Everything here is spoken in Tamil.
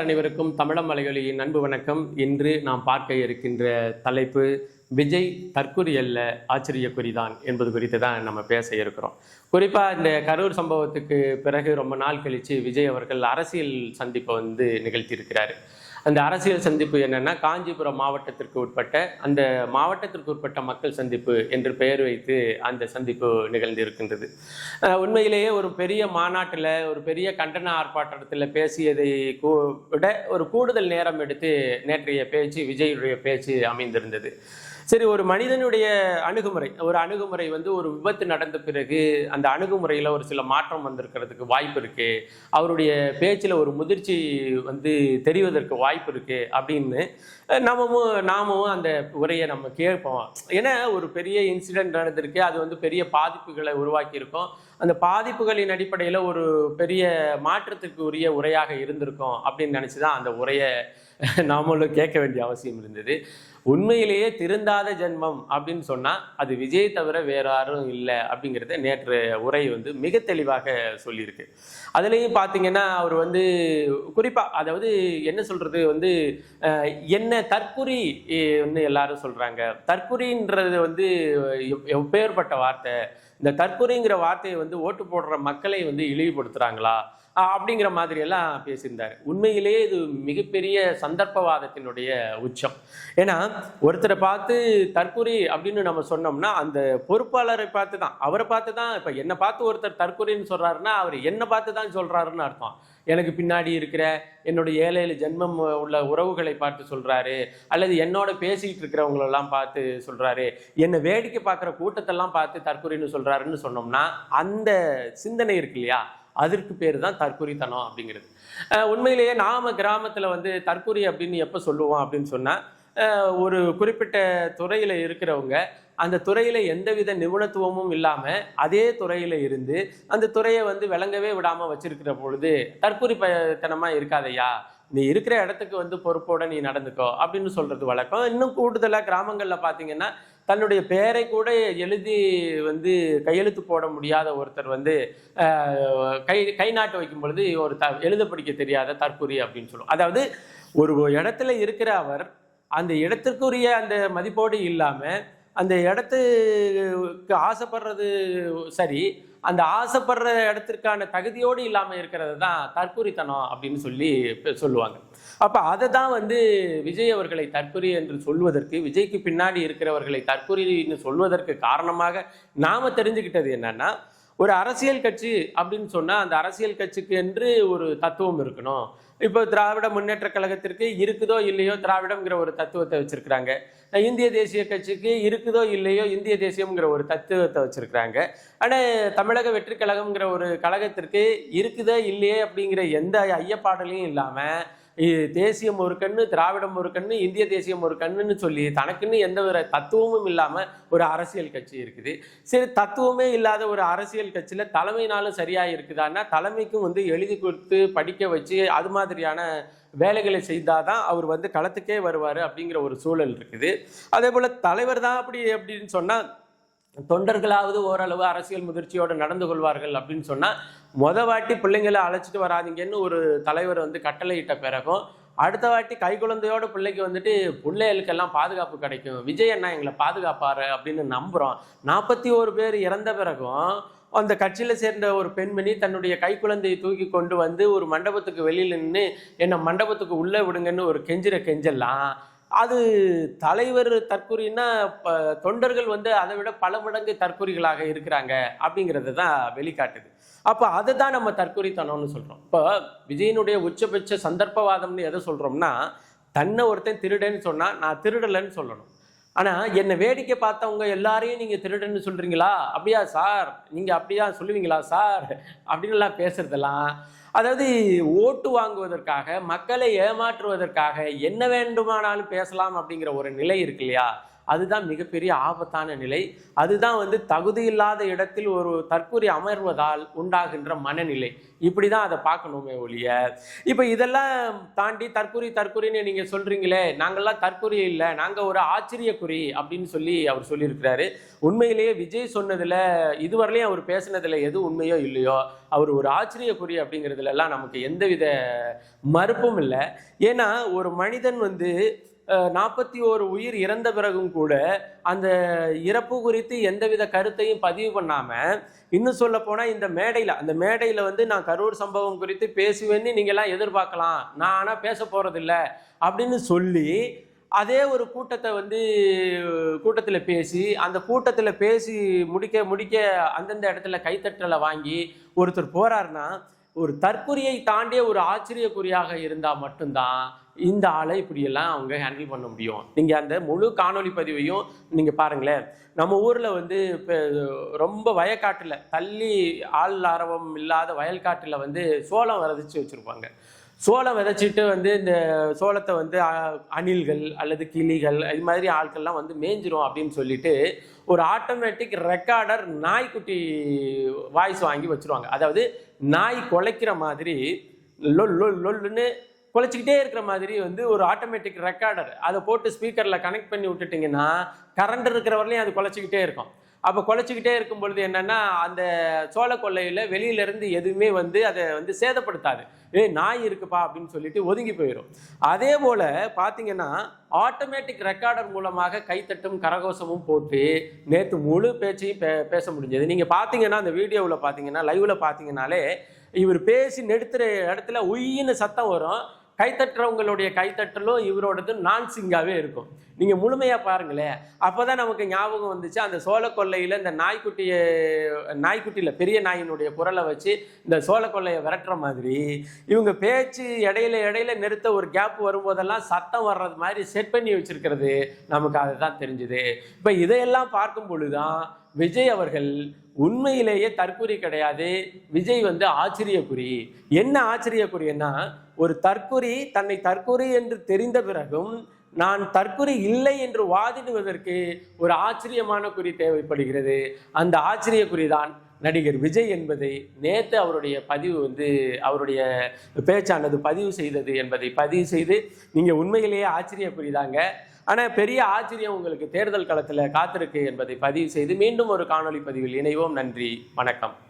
அனைவருக்கும் தமிழம் மலைகளின் அன்பு வணக்கம். இன்று நாம் பார்க்க இருக்கின்ற தலைப்பு விஜய் தற்கொலை அல்ல ஆச்சரியக்குறிதான் என்பது குறித்து தான் நம்ம பேச இருக்கிறோம். குறிப்பாக இந்த கரூர் சம்பவத்துக்கு பிறகு ரொம்ப நாள் கழித்து விஜய் அவர்கள் அரசியல் சந்திப்பை வந்து நிகழ்த்தியிருக்கிறார். அந்த அரசியல் சந்திப்பு என்னென்னா காஞ்சிபுரம் மாவட்டத்திற்கு உட்பட்ட அந்த மாவட்டத்திற்கு உட்பட்ட மக்கள் சந்திப்பு என்று பெயர் வைத்து அந்த சந்திப்பு நிகழ்ந்திருக்கின்றது. உண்மையிலேயே ஒரு பெரிய மாநாட்டில் ஒரு பெரிய கண்டன ஆர்ப்பாட்டத்தில் பேசியதை கூ- விட ஒரு கூடுதல் நேரம் எடுத்து நேற்றைய பேச்சு விஜயுடைய பேச்சு அமைந்திருந்தது. சரி ஒரு மனிதனுடைய அணுகுமுறை ஒரு அணுகுமுறை வந்து ஒரு விபத்து நடந்த பிறகு அந்த அணுகுமுறையில் ஒரு சில மாற்றம் வந்திருக்கிறதுக்கு வாய்ப்பு இருக்கு. அவருடைய பேச்சில் ஒரு முதிர்ச்சி வந்து தெரிவதற்கு வாய்ப்பு இருக்கு அப்படின்னு நாமும் நாமவும் நாமும் அந்த உரையை நம்ம கேட்போம். ஏன்னா ஒரு பெரிய இன்சிடென்ட் நடந்திருக்கு. அது வந்து பெரிய பாதிப்புகளை உருவாக்கியிருக்கும். அந்த பாதிப்புகளின் அடிப்படையில் ஒரு பெரிய மாற்றத்துக்கு உரிய உரையாக இருந்திருக்கும் அப்படின்னு நினச்சி தான் அந்த உரையை நாமளும் கேட்க வேண்டிய அவசியம் இருந்தது. உண்மையிலேயே திருந்தாத ஜென்மம் அப்படின்னு சொன்னால் அது விஜய் தவிர வேற யாரும் இல்லை அப்படிங்கிறத நேற்று உரை வந்து மிக தெளிவாக சொல்லியிருக்கு. அதுலேயும் பார்த்தீங்கன்னா அவர் வந்து குறிப்பாக அதாவது என்ன சொல்கிறது வந்து என்ன தற்குறி வந்து எல்லாரும் சொல்கிறாங்க தற்குறின்றது வந்து எப்- எப்பேற்பட்ட வார்த்தை. இந்த தற்குறிங்கிற வார்த்தையை வந்து ஓட்டு போடுற மக்களை வந்து இழிவுபடுத்துகிறாங்களா அப்படிங்கிற மாதிரி எல்லாம் பேசியிருந்தார். உண்மையிலேயே இது மிகப்பெரிய சந்தர்ப்பவாதத்தினுடைய உச்சம். ஏன்னா ஒருத்தரை பார்த்து தற்கொலை அப்படின்னு நம்ம சொன்னோம்னா அந்த பொறுப்பாளரை பார்த்து தான் அவரை பார்த்து தான் இப்போ என்னை பார்த்து ஒருத்தர் தற்கொலைன்னு சொல்கிறாருன்னா அவர் என்னை பார்த்து தான் சொல்கிறாருன்னு அர்த்தம். எனக்கு பின்னாடி இருக்கிற என்னுடைய ஏழை ஏழு ஜென்மம் உள்ள உறவுகளை பார்த்து சொல்கிறாரு அல்லது என்னோட பேசிக்கிட்டு இருக்கிறவங்களெல்லாம் பார்த்து சொல்கிறாரு என்னை வேடிக்கை பார்க்குற கூட்டத்தெல்லாம் பார்த்து தற்கொலைன்னு சொல்கிறாருன்னு சொன்னோம்னா அந்த சிந்தனை இருக்கு இல்லையா? அதற்கு பேர் தான் தற்கொலைத்தனம் அப்படிங்கிறது உண்மையிலேயே நாம கிராமத்தில் வந்து தற்கொலை அப்படின்னு எப்போ சொல்லுவோம் அப்படின்னு சொன்னால் ஒரு குறிப்பிட்ட துறையில் இருக்கிறவங்க அந்த துறையில் எந்தவித நிபுணத்துவமும் இல்லாமல் அதே துறையில் இருந்து அந்த துறையை வந்து விளங்கவே விடாமல் வச்சிருக்கிற பொழுது தற்குறி தனமாக இருக்காதையா நீ இருக்கிற இடத்துக்கு வந்து பொறுப்போட நீ நடந்துக்கோ அப்படின்னு சொல்றது வழக்கம். இன்னும் கூடுதலாக கிராமங்களில் பார்த்தீங்கன்னா தன்னுடைய பெயரை கூட எழுதி வந்து கையெழுத்து போட முடியாத ஒருத்தர் வந்து கை கை நாட்டு வைக்கும் பொழுது ஒரு த எழுத படிக்க தெரியாத தற்குறி அப்படின்னு சொல்லுவோம். அதாவது ஒரு இடத்துல இருக்கிற அவர் அந்த இடத்திற்குரிய அந்த மதிப்போடு இல்லாமல் அந்த இடத்துக்கு ஆசைப்படுறது சரி அந்த ஆசைப்படுற இடத்திற்கான தகுதியோடு இல்லாமல் இருக்கிறது தான் தற்கூறித்தனம் அப்படின்னு சொல்லி சொல்லுவாங்க. அப்போ அதை தான் வந்து விஜய் அவர்களை தற்குறி என்று சொல்வதற்கு விஜய்க்கு பின்னாடி இருக்கிறவர்களை தற்குறின்னு சொல்வதற்கு காரணமாக நாம் தெரிஞ்சுக்கிட்டது என்னன்னா ஒரு அரசியல் கட்சி அப்படின்னு சொன்னால் அந்த அரசியல் கட்சிக்கு என்று ஒரு தத்துவம் இருக்கணும். இப்போ திராவிட முன்னேற்ற கழகத்திற்கு இருக்குதோ இல்லையோ திராவிடம்ங்கிற ஒரு தத்துவத்தை வச்சுருக்கிறாங்க. இந்திய தேசிய கட்சிக்கு இருக்குதோ இல்லையோ இந்திய தேசியம்ங்கிற ஒரு தத்துவத்தை வச்சுருக்கிறாங்க. ஆனால் தமிழக வெற்றி கழகம்ங்கிற ஒரு கழகத்திற்கு இருக்குதோ இல்லையே அப்படிங்கிற எந்த ஐயப்பாடலையும் இல்லாமல் தேசியம் ஒரு கண்ணு திராவிடம் ஒரு கண்ணு இந்திய தேசியம் ஒரு கண்ணுன்னு சொல்லி தனக்குன்னு எந்த ஒரு தத்துவமும் இல்லாமல் ஒரு அரசியல் கட்சி இருக்குது. சரி தத்துவமே இல்லாத ஒரு அரசியல் கட்சியில் தலைமைனாலும் சரியாக இருக்குதான்னா தலைமைக்கும் வந்து எழுதி கொடுத்து படிக்க வச்சு அது மாதிரியான வேலைகளை செய்தாதான் அவர் வந்து களத்துக்கே வருவார் அப்படிங்கிற ஒரு சூழல் இருக்குது. அதே போல் தலைவர் தான் அப்படி அப்படின்னு சொன்னால் தொண்டர்களாவது ஓரளவு அரசியல் முதிர்ச்சியோடு நடந்து கொள்வார்கள் அப்படின்னு சொன்னால் மொத வாட்டி பிள்ளைங்களை அழைச்சிட்டு வராதிங்கன்னு ஒரு தலைவர் வந்து கட்டளையிட்ட பிறகும் அடுத்த வாட்டி கை குழந்தையோட பிள்ளைக்கு வந்துட்டு பிள்ளைகளுக்கெல்லாம் பாதுகாப்பு கிடைக்கும். விஜய் அண்ணா எங்களை பாதுகாப்பாரு அப்படின்னு நம்புகிறோம் நாற்பத்தி ஓரு பேர் இறந்த பிறகும் அந்த கட்சியில் சேர்ந்த ஒரு பெண்மணி தன்னுடைய கை குழந்தையை தூக்கி கொண்டு வந்து ஒரு மண்டபத்துக்கு வெளியில் நின்று என்னை மண்டபத்துக்கு உள்ளே விடுங்கன்னு ஒரு கெஞ்சிற கெஞ்செல்லாம் அது தலைவர் தற்குறின்னா இப்போ தொண்டர்கள் வந்து அதை விட பல மடங்கு தற்குறிகளாக இருக்கிறாங்க அப்படிங்கிறது தான் வெளிக்காட்டுது. அப்போ அதை தான் நம்ம தற்குறித்தனம்னு சொல்கிறோம் இப்போ விஜயனுடைய உச்சபட்ச சந்தர்ப்பவாதம்னு எதை சொல்கிறோம்னா தன்னை ஒருத்தன் திருடன்னு சொன்னால் நான் திருடலைன்னு சொல்லணும். ஆனால் என்னை வேடிக்கை பார்த்தவங்க எல்லாரையும் நீங்கள் திருடன்னு சொல்கிறீங்களா அப்படியா சார்? நீங்கள் அப்படியா சொல்லுவீங்களா சார்? அப்படின்லாம் பேசுறதெல்லாம். அதாவது ஓட்டு வாங்குவதற்காக மக்களை ஏமாற்றுவதற்காக என்ன வேண்டுமானாலும் பேசலாம் அப்படிங்கிற ஒரு நிலை இருக்கு இல்லையா? அதுதான் மிகப்பெரிய ஆபத்தான நிலை. அதுதான் வந்து தகுதி இல்லாத இடத்தில் ஒரு தற்கொலை அமர்வதால் உண்டாகின்ற மனநிலை. இப்படி தான் அதை பார்க்கணுமே ஒழிய. இப்போ இதெல்லாம் தாண்டி தற்கொலை தற்கொலைன்னு நீங்கள் சொல்கிறீங்களே நாங்கள்லாம் தற்கொலை இல்லை நாங்கள் ஒரு ஆச்சரியக்குறி அப்படின்னு சொல்லி அவர் சொல்லியிருக்கிறாரு. உண்மையிலேயே விஜய் சொன்னதில் இதுவரையிலையும் அவர் பேசுனதில் எது உண்மையோ இல்லையோ அவர் ஒரு ஆச்சரியக்குறி அப்படிங்கிறதுலலாம் நமக்கு எந்தவித மறுப்பும் இல்லை. ஏன்னா ஒரு மனிதன் வந்து நாற்பத்தி ஓரு உயிர் இறந்த பிறகும் கூட அந்த இறப்பு குறித்து எந்தவித கருத்தையும் பதிவு பண்ணாமல் இன்னும் சொல்ல போனால் இந்த மேடையில் அந்த மேடையில் வந்து நான் கரூர் சம்பவம் குறித்து பேசுவேன்னு நீங்கள்லாம் எதிர்பார்க்கலாம். நான் ஆனால் பேச போகிறதில்ல அப்படின்னு சொல்லி அதே ஒரு கூட்டத்தை வந்து கூட்டத்தில் பேசி அந்த கூட்டத்தில் பேசி முடிக்க முடிக்க அந்தந்த இடத்துல கைத்தட்டலை வாங்கி ஒருத்தர் போகிறாருன்னா ஒரு தற்கொலையை தாண்டிய ஒரு ஆச்சரியக்குறியாக இருந்தால் மட்டும்தான் இந்த ஆளை இப்படியெல்லாம் அவங்க ஹேண்டில் பண்ண முடியும். நீங்கள் அந்த முழு காணொளி பதிவையும் நீங்கள் பாருங்களேன். நம்ம ஊரில் வந்து இப்போ ரொம்ப வயக்காட்டில் தள்ளி ஆள் ஆரவம் இல்லாத வயல்காட்டில் வந்து சோளம் விதைச்சி வச்சுருப்பாங்க. சோளம் விதைச்சிட்டு வந்து இந்த சோளத்தை வந்து அணில்கள் அல்லது கிளிகள் இது மாதிரி ஆட்கள்லாம் வந்து மேய்ஞ்சிரும் அப்படின்னு சொல்லிட்டு ஒரு ஆட்டோமேட்டிக் ரெக்கார்டர் நாய்க்குட்டி வாய்ஸ் வாங்கி வச்சிருவாங்க. அதாவது நாய் குலைக்கிற மாதிரி லொல் லொல் லொல்லுன்னு குலைச்சிக்கிட்டே இருக்கிற மாதிரி வந்து ஒரு ஆட்டோமேட்டிக் ரெக்கார்டர் அதை போட்டு ஸ்பீக்கரில் கனெக்ட் பண்ணி விட்டுட்டிங்கன்னா கரண்ட் இருக்கிற வரலையும் அது குலைச்சிக்கிட்டே இருக்கும். அப்போ குலைச்சிக்கிட்டே இருக்கும் பொழுது என்னன்னா அந்த சோள கொல்லையில் வெளியிலேருந்து எதுவுமே வந்து அதை வந்து சேதப்படுத்தாது. ஏய் நாய் இருக்குப்பா அப்படின்னு சொல்லிட்டு ஒதுங்கி போயிடும் அதே போல் பார்த்தீங்கன்னா ஆட்டோமேட்டிக் ரெக்கார்டர் மூலமாக கைத்தட்டும் கரகோஷமும் போட்டு நேற்று முழு பேச்சையும் பே பேச முடிஞ்சது. நீங்கள் பார்த்தீங்கன்னா அந்த வீடியோவில் பார்த்தீங்கன்னா லைவில் பார்த்தீங்கன்னாலே இவர் பேசி நெடுத்துற இடத்துல உயின்னு சத்தம் வரும். கைத்தட்டுறவங்களுடைய கைத்தட்டலும் இவரோடது நான் சிங்காகவே இருக்கும். நீங்கள் முழுமையாக பாருங்களேன். அப்போ தான் நமக்கு ஞாபகம் வந்துச்சு அந்த சோள கொல்லையில் இந்த நாய்க்குட்டியை நாய்க்குட்டியில் பெரிய நாயினுடைய குரலை வச்சு இந்த சோள கொல்லையை விரட்டுற மாதிரி இவங்க பேச்சு இடையில இடையில நிறுத்த ஒரு கேப் வரும்போதெல்லாம் சத்தம் வர்றது மாதிரி செட் பண்ணி வச்சுருக்கிறது. நமக்கு அதுதான் தெரிஞ்சுது. இப்போ இதையெல்லாம் பார்க்கும் பொழுதுதான் விஜய் அவர்கள் உண்மையிலேயே தற்குறி கிடையாது. விஜய் வந்து ஆச்சரியக்குறி. என்ன ஆச்சரியக்குறின்னா ஒரு தற்குறி தன்னை தற்குறி என்று தெரிந்த பிறகும் நான் தற்குறி இல்லை என்று வாதிடுவதற்கு ஒரு ஆச்சரியமான குறி தேவைப்படுகிறது. அந்த ஆச்சரிய குறிதான் நடிகர் விஜய் என்பதை நேற்று அவருடைய பதிவு வந்து அவருடைய பேச்சானது பதிவு செய்தது என்பதை பதிவு செய்து நீங்கள் உண்மையிலேயே ஆச்சரியக்குறிதாங்க ஆனால் பெரிய ஆச்சரியம் உங்களுக்கு தேர்தல் களத்தில் காத்திருக்கு என்பதை பதிவு செய்து மீண்டும் ஒரு காணொளி பதிவில் இணைவோம். நன்றி வணக்கம்.